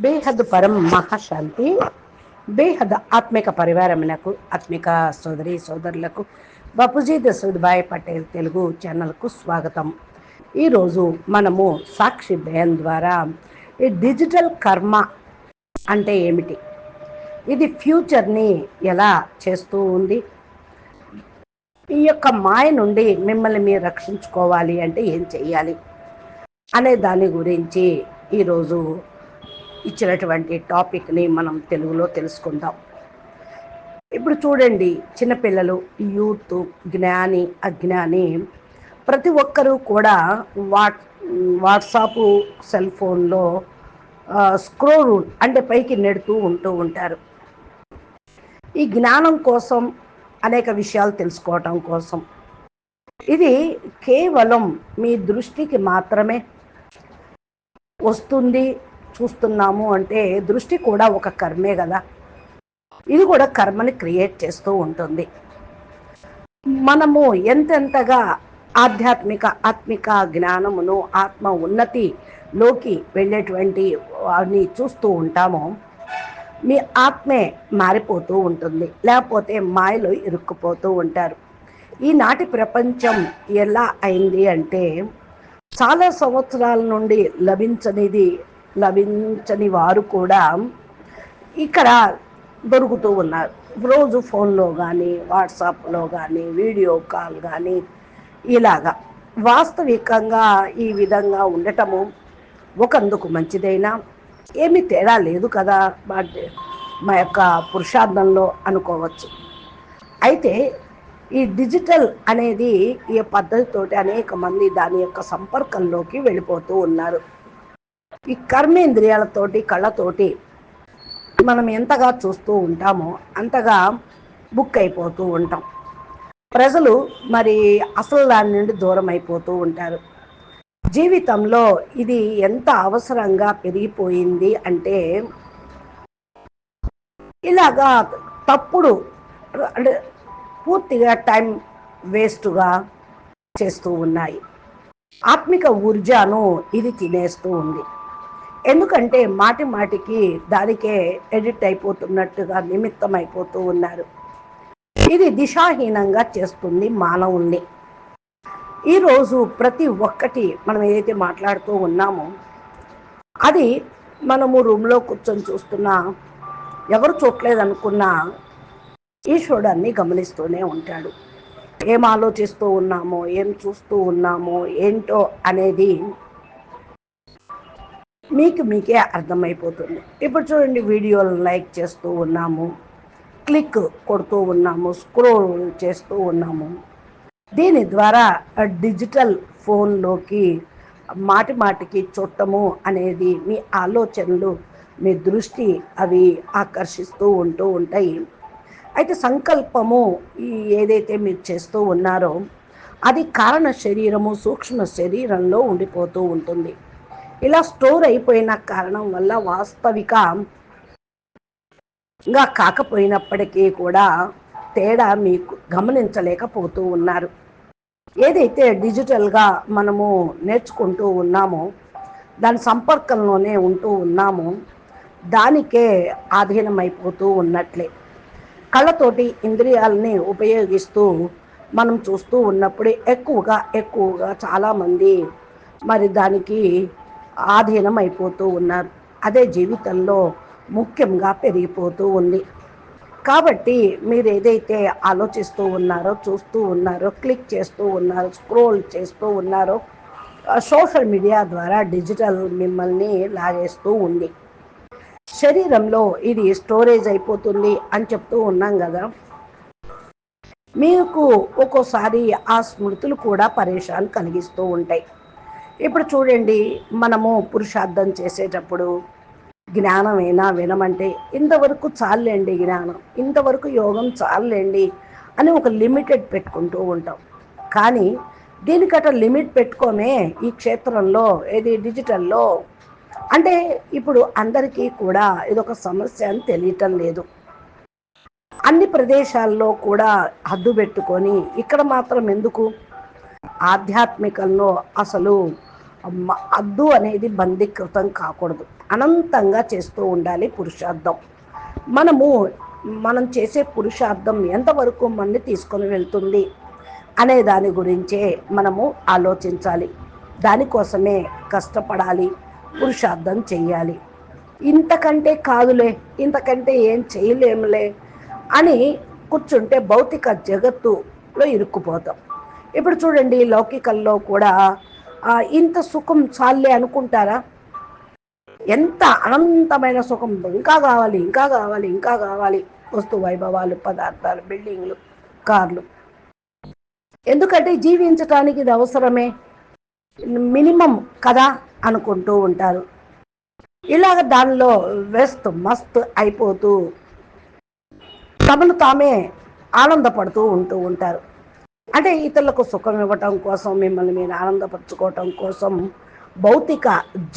బేహద్ పరం మహాశాంతి బేహద్ ఆత్మిక పరివారమునకు ఆత్మిక సోదరి సోదరులకు బపుజీ దశరథ్భాయ్ పటేల్ తెలుగు ఛానల్కు స్వాగతం. ఈరోజు మనము సాక్షి బయాన్ ద్వారా ఈ డిజిటల్ కర్మ అంటే ఏమిటి? ఇది ఫ్యూచర్ని ఎలా చేస్తూ ఉంది? ఈ యొక్క మాయ నుండి మిమ్మల్ని మీరు రక్షించుకోవాలి అంటే ఏం చేయాలి అనే దాని గురించి ఈరోజు ఇచ్చినటువంటి టాపిక్ని మనం తెలుగులో తెలుసుకుందాం. ఇప్పుడు చూడండి చిన్నపిల్లలు యూత్ జ్ఞాని అజ్ఞాని ప్రతి ఒక్కరూ కూడా వాట్ వాట్సాప్ సెల్ ఫోన్లో స్క్రోల్ అంటే పైకి నెడుతూ ఉంటూ ఉంటారు. ఈ జ్ఞానం కోసం అనేక విషయాలు తెలుసుకోవటం కోసం. ఇది కేవలం మీ దృష్టికి మాత్రమే వస్తుంది చూస్తున్నాము అంటే దృష్టి కూడా ఒక కర్మే కదా. ఇది కూడా కర్మని క్రియేట్ చేస్తూ ఉంటుంది. మనము ఎంతెంతగా ఆధ్యాత్మిక ఆత్మిక జ్ఞానమును ఆత్మ ఉన్నతిలోకి వెళ్ళేటువంటి అని చూస్తూ ఉంటామో మీ ఆత్మే మారిపోతూ ఉంటుంది. లేకపోతే మాయలో ఇరుక్కుపోతూ ఉంటారు. ఈనాటి ప్రపంచం ఎలా అయింది అంటే చాలా సంవత్సరాల నుండి లభించనిది లభించని వారు కూడా ఇక్కడ దొరుకుతూ ఉన్నారు. రోజు ఫోన్లో కానీ వాట్సాప్లో కానీ వీడియో కాల్ కానీ ఇలాగా వాస్తవికంగా ఈ విధంగా ఉండటము ఒకందుకు మంచిదైనా ఏమీ తేడా లేదు కదా మా యొక్క పురుషార్థంలో అనుకోవచ్చు. అయితే ఈ డిజిటల్ అనేది ఈ పద్ధతితోటి అనేక మంది దాని యొక్క సంపర్కంలోకి వెళ్ళిపోతూ ఉన్నారు. ఈ కర్మేంద్రియాలతోటి కళ్ళతోటి మనం ఎంతగా చూస్తూ ఉంటామో అంతగా బుక్ అయిపోతూ ఉంటాం. ప్రజలు మరి అసలు దాని నుండి దూరం అయిపోతూ ఉంటారు. జీవితంలో ఇది ఎంత అవసరంగా పెరిగిపోయింది అంటే ఇలాగా తప్పుడు అంటే పూర్తిగా టైం వేస్ట్గా చేస్తూ ఉన్నాయి. ఆత్మిక ఊర్జాను ఇది తినేస్తూ ఉంది. ఎందుకంటే మాటి మాటికి దానికే ఎడిట్ అయిపోతున్నట్టుగా నిమిత్తం అయిపోతూ ఉన్నారు. ఇది దిశాహీనంగా చేస్తుంది మానవుణ్ణి. ఈరోజు ప్రతి ఒక్కటి మనం ఏదైతే మాట్లాడుతూ ఉన్నామో అది మనము రూమ్లో కూర్చొని చూస్తున్నా ఎవరు చూడలేదు అనుకున్నా ఈశ్వరుడు అన్ని గమనిస్తూనే ఉంటాడు. ఏం ఆలోచిస్తూ ఉన్నామో ఏం చూస్తూ ఉన్నామో ఏంటో అనేది మీకు మీకే అర్థమైపోతుంది. ఇప్పుడు చూడండి వీడియోలు లైక్ చేస్తూ ఉన్నాము క్లిక్ కొడుతూ ఉన్నాము స్క్రోల్ చేస్తూ ఉన్నాము. దీని ద్వారా డిజిటల్ ఫోన్లోకి మాటి మాటికి చుట్టము అనేది మీ ఆలోచనలు మీ దృష్టి అవి ఆకర్షిస్తూ ఉంటూ ఉంటాయి. అయితే సంకల్పము ఈ ఏదైతే మీరు చేస్తూ ఉన్నారో అది కారణ శరీరము సూక్ష్మ శరీరంలో ఉండిపోతూ ఉంటుంది. ఇలా స్టోర్ అయిపోయిన కారణం వల్ల వాస్తవికంగా కాకపోయినప్పటికీ కూడా తేడా మీకు గమనించలేకపోతూ ఉన్నారు. ఏదైతే డిజిటల్గా మనము నేర్చుకుంటూ ఉన్నామో దాని సంపర్కంలోనే ఉంటూ ఉన్నామో దానికే ఆధీనమైపోతూ ఉన్నట్లే. కళ్ళతోటి ఇంద్రియాలని ఉపయోగిస్తూ మనం చూస్తూ ఉన్నప్పుడు ఎక్కువగా ఎక్కువగా చాలామంది మరి దానికి ఆధీనం అయిపోతూ ఉన్నారు. అదే జీవితంలో ముఖ్యంగా పెరిగిపోతూ ఉంది. కాబట్టి మీరు ఏదైతే ఆలోచిస్తూ ఉన్నారో చూస్తూ ఉన్నారో క్లిక్ చేస్తూ ఉన్నారో స్క్రోల్ చేస్తూ ఉన్నారో సోషల్ మీడియా ద్వారా డిజిటల్ మిమ్మల్ని లాగేస్తూ ఉంది. శరీరంలో ఇది స్టోరేజ్ అయిపోతుంది అని చెప్తూ ఉన్నాం కదా. మీకు ఒక్కోసారి ఆ స్మృతులు కూడా పరేషాన్ కలిగిస్తూ ఉంటాయి. ఇప్పుడు చూడండి మనము పురుషార్థం చేసేటప్పుడు జ్ఞానమైనా వినమంటే ఇంతవరకు చాలండి జ్ఞానం ఇంతవరకు యోగం చాలండి అని ఒక లిమిటెడ్ పెట్టుకుంటూ ఉంటాం. కానీ దీనికట లిమిట్ పెట్టుకోమే ఈ క్షేత్రంలో ఏది డిజిటల్లో. అంటే ఇప్పుడు అందరికీ కూడా ఇదొక సమస్య అని తెలియటం లేదు. అన్ని ప్రదేశాల్లో కూడా హద్దు పెట్టుకొని ఇక్కడ మాత్రం ఎందుకు? ఆధ్యాత్మికంలో అసలు అద్దు అనేది బందీకృతం కాకూడదు. అనంతంగా చేస్తూ ఉండాలి పురుషార్థం. మనము మనం చేసే పురుషార్థం ఎంతవరకు మనని తీసుకొని వెళ్తుంది అనే దాని గురించే మనము ఆలోచించాలి. దానికోసమే కష్టపడాలి పురుషార్థం చేయాలి ఇంతకంటే కాదులే ఇంతకంటే ఏం చేయలేములే అని కూర్చుంటే భౌతిక జగత్తులో ఇరుక్కుపోతాం. ఇప్పుడు చూడండి లౌకికల్లో కూడా ఇంత సుఖం చాలే అనుకుంటారా? ఎంత అనంతమైన సుఖం ఇంకా కావాలి ఇంకా కావాలి ఇంకా కావాలి. వస్తు వైభవాలు పదార్థాలు బిల్డింగ్లు కార్లు. ఎందుకంటే జీవించటానికి ఇది అవసరమే. మినిమం కదా అనుకుంటూ ఉంటారు. ఇలాగ దానిలో వెస్ట్ మస్త్ అయిపోతూ తమను తామే ఆనందపడుతూ ఉంటూ ఉంటారు. అంటే ఇతరులకు సుఖం ఇవ్వటం కోసం మిమ్మల్ని మీరు ఆనందపరచుకోవటం కోసం భౌతిక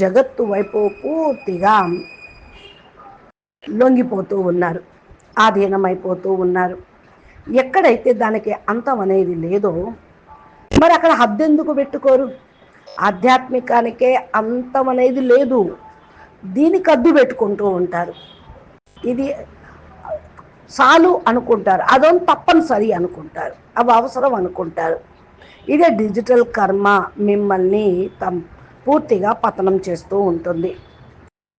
జగత్తు వైపు పూర్తిగా లొంగిపోతూ ఉన్నారు ఆధీనమైపోతూ ఉన్నారు. ఎక్కడైతే దానికి అంతం అనేది లేదో మరి అక్కడ హద్దెందుకు పెట్టుకోరు? ఆధ్యాత్మికానికే అంతం అనేది లేదు. దీనికి అద్దు పెట్టుకుంటూ ఉంటారు. ఇది చాలు అనుకుంటారు. అదొని తప్పనిసరి అనుకుంటారు. అవి అవసరం అనుకుంటారు. ఇదే డిజిటల్ కర్మ మిమ్మల్ని తమ్ పూర్తిగా పతనం చేస్తూ ఉంటుంది.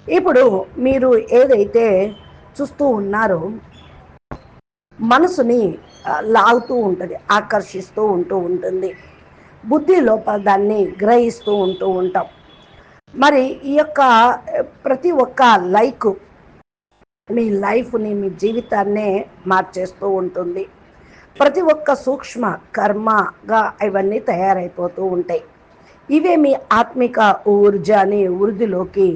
ఇప్పుడు మీరు ఏదైతే చూస్తూ ఉన్నారో మనసుని లాగుతూ ఉంటుంది ఆకర్షిస్తూ ఉంటూ ఉంటుంది. బుద్ధి లోపల దాన్ని గ్రహిస్తూ ఉంటూ ఉంటాం. మరి ఈ యొక్క ప్రతి ఒక్క లైక్ మీ లైఫ్ని మీ జీవితాన్నే మార్చేస్తూ ఉంటుంది. ప్రతి ఒక్క సూక్ష్మ కర్మగా ఇవన్నీ తయారైపోతూ ఉంటాయి. ఇవే మీ ఆత్మిక ఊర్జాని వృద్ధిలోకి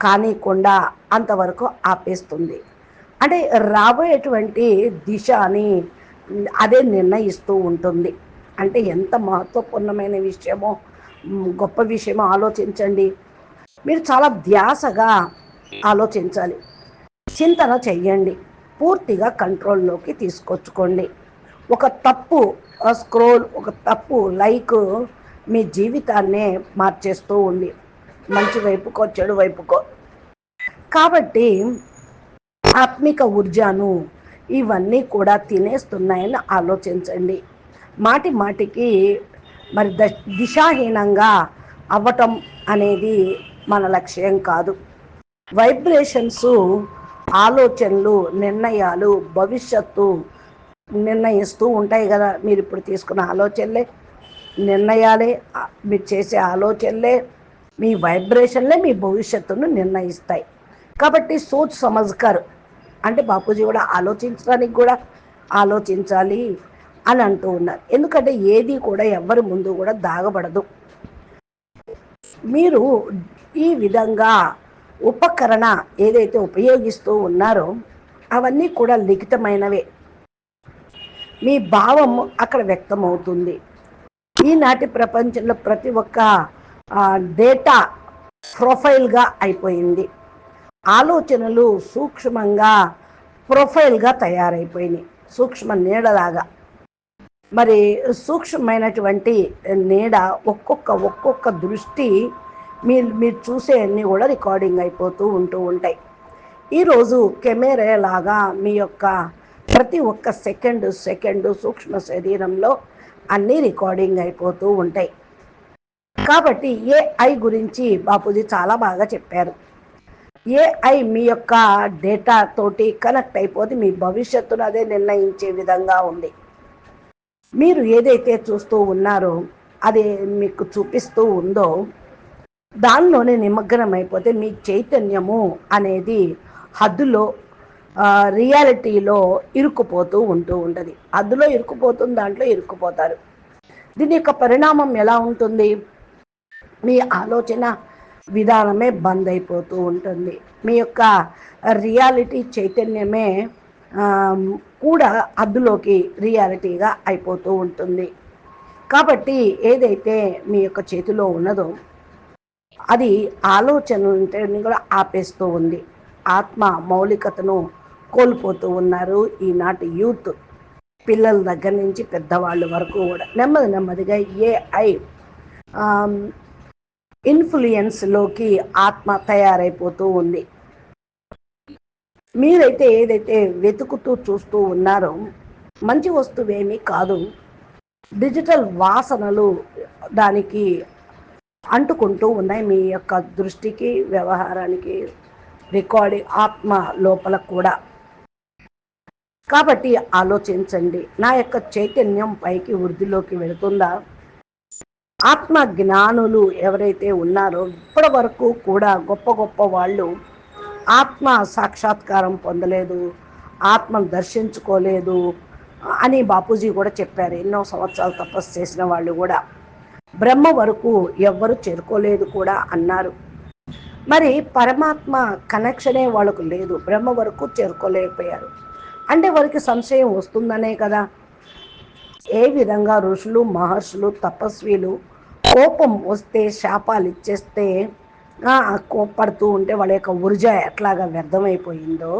కానికుండా అంతవరకు ఆపేస్తుంది. అంటే రాబోయేటువంటి దిశ అని అదే నిర్ణయిస్తూ ఉంటుంది. అంటే ఎంత మహత్వపూర్ణమైన విషయమో గొప్ప విషయమో ఆలోచించండి. మీరు చాలా ధ్యాసగా ఆలోచించాలి. చింతన చెయ్యండి. పూర్తిగా కంట్రోల్లోకి తీసుకొచ్చుకోండి. ఒక తప్పు స్క్రోల్ ఒక తప్పు లైక్ మీ జీవితాన్నే మార్చేస్తూ ఉంది. మంచి వైపుకో చెడు వైపుకో. కాబట్టి ఆత్మిక ఊర్జాను ఇవన్నీ కూడా తినేస్తున్నాయని ఆలోచించండి. మాటి మాటికి మరి ద దిశాహీనంగా అవ్వటం అనేది మన లక్ష్యం కాదు. వైబ్రేషన్స్ ఆలోచనలు నిర్ణయాలు భవిష్యత్తు నిర్ణయిస్తూ ఉంటాయి కదా. మీరు ఇప్పుడు తీసుకున్న ఆలోచనలే నిర్ణయాలే మీరు చేసే ఆలోచనలే మీ వైబ్రేషన్లే మీ భవిష్యత్తును నిర్ణయిస్తాయి. కాబట్టి సోచ్ సమజ్కర్ అంటే బాపూజీ కూడా ఆలోచించడానికి కూడా ఆలోచించాలి అని అంటూ ఉన్నారు. ఎందుకంటే ఏది కూడా ఎవరి ముందు కూడా దాగబడదు. మీరు ఈ విధంగా ఉపకరణ ఏదైతే ఉపయోగిస్తూ ఉన్నారో అవన్నీ కూడా లిఖితమైనవే. మీ భావం అక్కడ వ్యక్తమవుతుంది. ఈనాటి ప్రపంచంలో ప్రతి ఒక్క డేటా ప్రొఫైల్గా అయిపోయింది. ఆలోచనలు సూక్ష్మంగా ప్రొఫైల్గా తయారైపోయినాయి. సూక్ష్మ నీడలాగా. మరి సూక్ష్మమైనటువంటి నీడ ఒక్కొక్క ఒక్కొక్క దృష్టి మీరు మీరు చూసే అన్నీ కూడా రికార్డింగ్ అయిపోతూ ఉంటూ ఉంటాయి. ఈరోజు కెమెరా లాగా మీ యొక్క ప్రతి ఒక్క సెకండ్ సెకండ్ సూక్ష్మ శరీరంలో అన్నీ రికార్డింగ్ అయిపోతూ ఉంటాయి. కాబట్టి ఏఐ గురించి బాపూజీ చాలా బాగా చెప్పారు. ఏఐ మీ యొక్క డేటా తోటి కనెక్ట్ అయిపోతే మీ భవిష్యత్తును అదే నిర్ణయించే విధంగా ఉంది. మీరు ఏదైతే చూస్తూ ఉన్నారో అది మీకు చూపిస్తూ ఉందో దానిలోనే నిమగ్నం అయిపోతే మీ చైతన్యము అనేది హద్దులో రియాలిటీలో ఇరుక్కుపోతూ ఉంటూ ఉంటుంది. అందులో ఇరుక్కుపోతుంది దాంట్లో ఇరుక్కుపోతారు. దీని యొక్క పరిణామం ఎలా ఉంటుంది? మీ ఆలోచన విధానమే బంద్ అయిపోతూ ఉంటుంది. మీ యొక్క రియాలిటీ చైతన్యమే కూడా అద్దులోకి రియాలిటీగా అయిపోతూ ఉంటుంది. కాబట్టి ఏదైతే మీ యొక్క చేతిలో ఉన్నదో అది ఆలోచనలు కూడా ఆపేస్తూ ఉంది. ఆత్మ మౌలికతను కోల్పోతూ ఉన్నారు ఈనాటి యూత్. పిల్లల దగ్గర నుంచి పెద్దవాళ్ళ వరకు కూడా నెమ్మది నెమ్మదిగా ఏఐ ఇన్ఫ్లుయెన్స్లోకి ఆత్మ తయారైపోతూ ఉంది. మీరైతే ఏదైతే వెతుకుతూ చూస్తూ ఉన్నారో మంచి వస్తువేమీ కాదు. డిజిటల్ వాసనలు దానికి అంటుకుంటూ ఉన్నాయి. మీ యొక్క దృష్టికి వ్యవహారానికి రికార్డింగ్ ఆత్మ లోపల కూడా. కాబట్టి ఆలోచించండి. నా యొక్క చైతన్యం పైకి వృద్ధిలోకి వెళుతుందా? ఆత్మ జ్ఞానులు ఎవరైతే ఉన్నారో ఇప్పటి వరకు కూడా గొప్ప గొప్ప వాళ్ళు ఆత్మ సాక్షాత్కారం పొందలేదు ఆత్మను దర్శించుకోలేదు అని బాపూజీ కూడా చెప్పారు. ఎన్నో సంవత్సరాలు తపస్సు చేసిన వాళ్ళు కూడా. బ్రహ్మ వరకు ఎవ్వరు చేరుకోలేదు కూడా అన్నారు. మరి పరమాత్మ కనెక్షనే వాళ్ళకు లేదు బ్రహ్మ వరకు చేరుకోలేకపోయారు. అంటే వారికి సంశయం వస్తుందనే కదా. ఏ విధంగా ఋషులు మహర్షులు తపస్వీలు కోపం వస్తే శాపాలు ఇచ్చేస్తే కోప్పడుతూ ఉంటే వాళ్ళ యొక్క ఉర్జ ఎట్లాగా వ్యర్థమైపోయిందో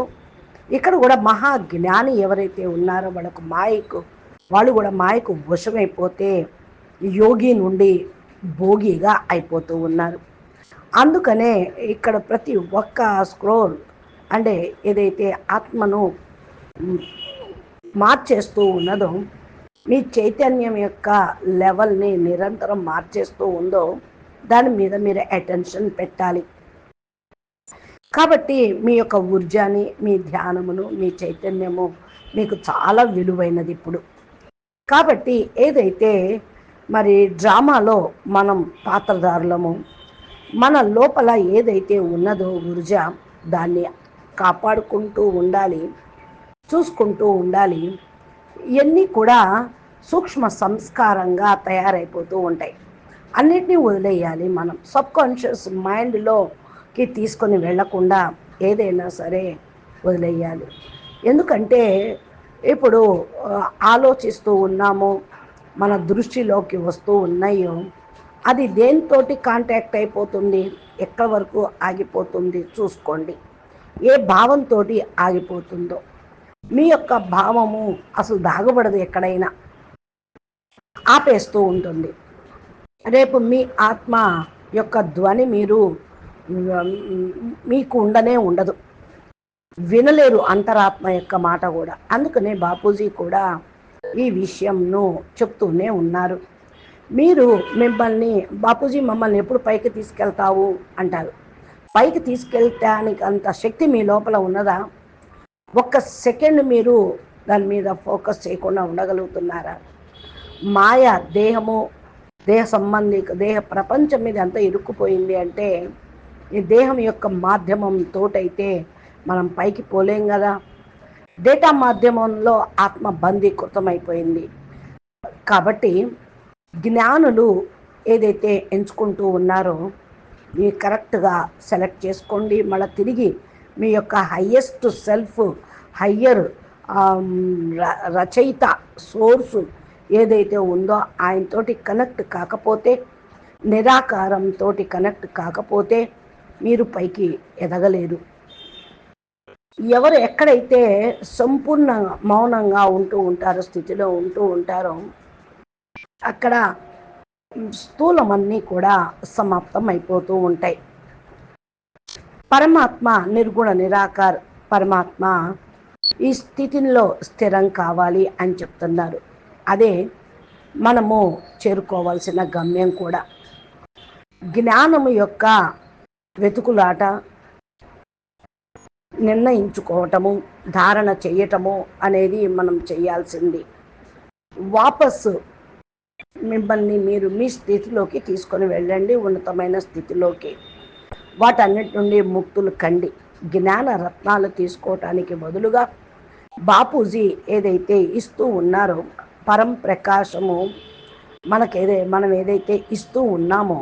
ఇక్కడ కూడా మహా జ్ఞాని ఎవరైతే ఉన్నారో వాళ్ళకు మాయకు వాళ్ళు కూడా మాయకు వశమైపోతే యోగి నుండి భోగిగా అయిపోతూ ఉన్నారు. అందుకనే ఇక్కడ ప్రతి ఒక్క స్క్రోల్ అంటే ఏదైతే ఆత్మను మార్చేస్తూ ఉన్నదో మీ చైతన్యం యొక్క లెవెల్ని నిరంతరం మార్చేస్తూ ఉందో దాని మీద మీరు అటెన్షన్ పెట్టాలి. కాబట్టి మీ యొక్క ఊర్జాని మీ ధ్యానమును మీ చైతన్యము మీకు చాలా విలువైనది ఇప్పుడు. కాబట్టి ఏదైతే మరి డ్రామాలో మనం పాత్రధారులము మన లోపల ఏదైతే ఉన్నదో ఊర్జ దాన్ని కాపాడుకుంటూ ఉండాలి చూసుకుంటూ ఉండాలి. ఇవన్నీ కూడా సూక్ష్మ సంస్కారంగా తయారైపోతూ ఉంటాయి. అన్నిటినీ వదిలేయాలి మనం. సబ్ కాన్షియస్ మైండ్లోకి తీసుకొని వెళ్ళకుండా ఏదైనా సరే వదిలేయాలి. ఎందుకంటే ఇప్పుడు ఆలోచిస్తూ ఉన్నాము. మన దృష్టిలోకి వస్తూ ఉన్నాయో. అది దేనితోటి కాంటాక్ట్ అయిపోతుంది? ఎక్కడి వరకు ఆగిపోతుంది? చూసుకోండి. ఏ భావంతో ఆగిపోతుందో. మీ యొక్క భావము అసలు దాగబడదు ఎక్కడైనా. ఆపేస్తూ ఉంటుంది. రేపు మీ ఆత్మ యొక్క ధ్వని మీరు మీకు ఉండనే ఉండదు. వినలేరు అంతరాత్మ యొక్క మాట కూడా. అందుకనే బాపూజీ కూడా ఈ విషయంను చెప్తూనే ఉన్నారు. మీరు మిమ్మల్ని బాపూజీ మమ్మల్ని ఎప్పుడు పైకి తీసుకెళ్తావు? అంటారు. పైకి తీసుకెళ్ళటానికి అంత శక్తి మీ లోపల ఉన్నదా? ఒక్క సెకండ్ మీరు దాని మీద ఫోకస్ చేయకుండా ఉండగలుగుతున్నారా? మాయ దేహము దేహ సంబంధిక దేహ ప్రపంచం మీద ఎంత ఇరుక్కుపోయింది అంటే ఈ దేహం యొక్క మాధ్యమం తోటైతే మనం పైకి పోలేం కదా? డేటా మాధ్యమంలో ఆత్మ బందీకృతమైపోయింది కాబట్టి జ్ఞానులు ఏదైతే ఎంచుకుంటూ ఉన్నారో మీరు కరెక్ట్గా సెలెక్ట్ చేసుకోండి. మళ్ళీ తిరిగి మీ యొక్క హయ్యెస్ట్ సెల్ఫ్ హయ్యర్ రచయిత సోర్సు ఏదైతే ఉందో ఆయనతోటి కనెక్ట్ కాకపోతే నిరాకారంతో కనెక్ట్ కాకపోతే మీరు పైకి ఎదగలేరు. ఎవరు ఎక్కడైతే సంపూర్ణ మౌనంగా ఉంటూ ఉంటారో స్థితిలో ఉంటూ ఉంటారో అక్కడ స్థూలమన్నీ కూడా సమాప్తం అయిపోతూ ఉంటాయి. పరమాత్మ నిర్గుణ నిరాకార్ పరమాత్మ ఈ స్థితిలో స్థిరం కావాలి అని చెప్తున్నారు. అదే మనము చేరుకోవాల్సిన గమ్యం కూడా. జ్ఞానము యొక్క వెతుకులాట నిర్ణయించుకోవటము ధారణ చేయటము అనేది మనం చేయాల్సింది. వాపస్సు మిమ్మల్ని మీరు మీ స్థితిలోకి తీసుకొని వెళ్ళండి ఉన్నతమైన స్థితిలోకి. వాటన్నిటి నుండి ముక్తులు కండి. జ్ఞాన రత్నాలు తీసుకోవటానికి బదులుగా బాపూజీ ఏదైతే ఇస్తూ ఉన్నారో పరం ప్రకాశము మనకేదే మనం ఏదైతే ఇస్తూ ఉన్నామో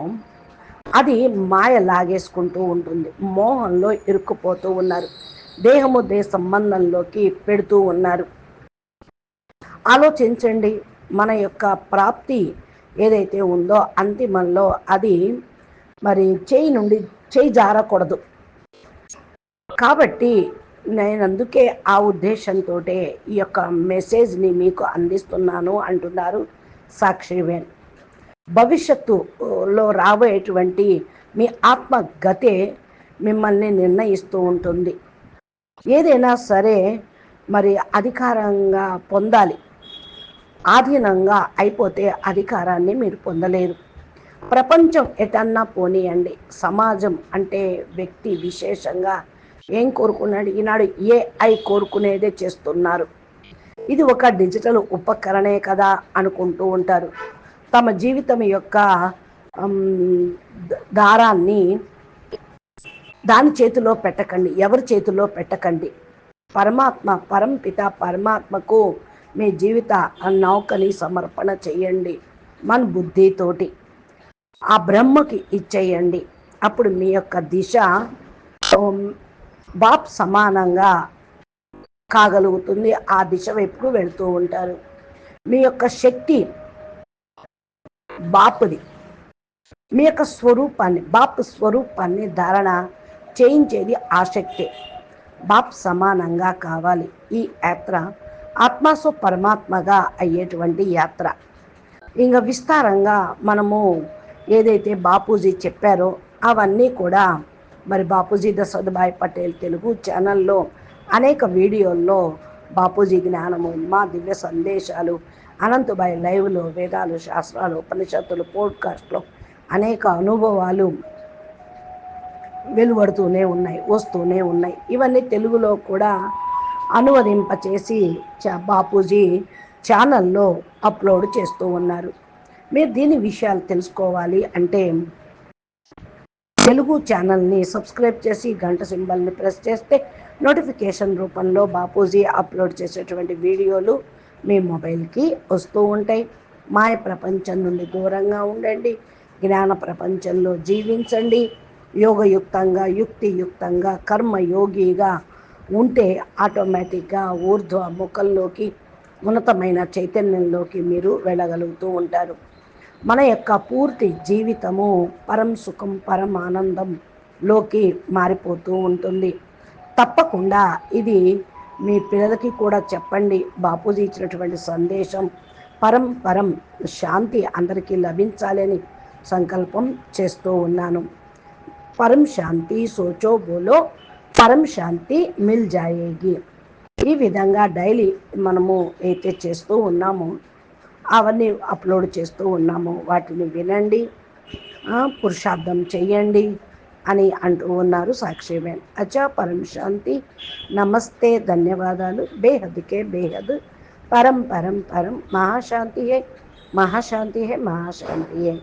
అది మాయ లాగేసుకుంటూ ఉంటుంది. మోహంలో ఇరుక్కుపోతూ ఉన్నారు. దేహము దేహ సంబంధంలోకి పెడుతూ ఉన్నారు. ఆలోచించండి. మన యొక్క ప్రాప్తి ఏదైతే ఉందో అంతిమంలో అది మరి చేయి నుండి చేయి జారకూడదు. కాబట్టి నేను అందుకే ఆ ఉద్దేశంతో ఈ యొక్క మెసేజ్ని మీకు అందిస్తున్నాను అంటున్నారు సాక్షి వేణ్. భవిష్యత్తులో రాబోయేటువంటి మీ ఆత్మగతే మిమ్మల్ని నిర్ణయిస్తూ ఉంటుంది. ఏదైనా సరే మరి అధికారంగా పొందాలి. ఆధీనంగా అయిపోతే అధికారాన్ని మీరు పొందలేరు. ప్రపంచం ఎటన్నా పోనీయండి. సమాజం అంటే వ్యక్తి విశేషంగా ఏం కోరుకున్నాడు? ఈనాడు ఏఐ కోరుకునేదే చేస్తున్నారు. ఇది ఒక డిజిటల్ ఉపకరణే కదా అనుకుంటూ ఉంటారు. తమ జీవితం యొక్క దారాన్ని దాని చేతిలో పెట్టకండి ఎవరి చేతిలో పెట్టకండి. పరమాత్మ పరంపిత పరమాత్మకు మీ జీవిత నౌకని సమర్పణ చేయండి మన బుద్ధితోటి. ఆ బ్రహ్మకి ఇచ్చేయండి. అప్పుడు మీ యొక్క దిశ బాప్ సమానంగా కాగలుగుతుంది. ఆ దిశ వైపుకు వెళుతూ ఉంటారు. మీ యొక్క శక్తి బాపుది. మీ యొక్క స్వరూపాన్ని బాపు స్వరూపాన్ని ధారణ చేయించేది ఆసక్తి బాప్ సమానంగా కావాలి ఈ యాత్ర. ఆత్మస్వ పరమాత్మగా అయ్యేటువంటి యాత్ర. ఇంకా విస్తారంగా మనము ఏదైతే బాపూజీ చెప్పారో అవన్నీ కూడా మరి బాపూజీ దశరథభాయ్ పటేల్ తెలుగు ఛానల్లో అనేక వీడియోల్లో బాపూజీ జ్ఞానము మా దివ్య సందేశాలు అనంతబాయి లైవ్లో వేదాలు శాస్త్రాలు ఉపనిషత్తులు పోడ్కాస్ట్లో అనేక అనుభవాలు వెలువడుతూనే ఉన్నాయి వస్తూనే ఉన్నాయి. ఇవన్నీ తెలుగులో కూడా అనువదింపచేసి బాపూజీ ఛానల్లో అప్లోడ్ చేస్తూ ఉన్నారు. మీరు దీని విషయాలు తెలుసుకోవాలి అంటే తెలుగు ఛానల్ని సబ్స్క్రైబ్ చేసి గంట సింబల్ని ప్రెస్ చేస్తే నోటిఫికేషన్ రూపంలో బాపూజీ అప్లోడ్ చేసేటువంటి వీడియోలు మీ మొబైల్కి వస్తూ ఉంటాయి. మాయ ప్రపంచం నుండి దూరంగా ఉండండి. జ్ఞాన ప్రపంచంలో జీవించండి. యోగయుక్తంగా యుక్తియుక్తంగా కర్మయోగిగా ఉంటే ఆటోమేటిక్గా ఊర్ధ్వ ముఖంలోకి ఉన్నతమైన చైతన్యంలోకి మీరు వెళ్ళగలుగుతూ ఉంటారు. మన యొక్క పూర్తి జీవితము పరం సుఖం పరం ఆనందంలోకి మారిపోతూ ఉంటుంది. తప్పకుండా ఇది మీ పిల్లలకి కూడా చెప్పండి బాపూజీ ఇచ్చినటువంటి సందేశం. పరం పరం శాంతి అందరికీ లభించాలని సంకల్పం చేస్తూ ఉన్నాను. పరం శాంతి సోచో బోలో పరం శాంతి మిల్ జాయేగి. ఈ విధంగా డైలీ మనము అయితే చేస్తూ ఉన్నామో అవన్నీ అప్లోడ్ చేస్తూ ఉన్నాము వాటిని వినండి. పురుషార్థం చేయండి. అని అంటూ ఉన్నారు సాక్షిమేన్ అచా పరం శాంతి. నమస్తే. ధన్యవాదాలు. బేహద్కే బేహద్. పరం పరం పరం. మహాశాంతి హే మహాశాంతి హే మహాశాంతి హే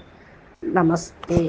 నమస్తే.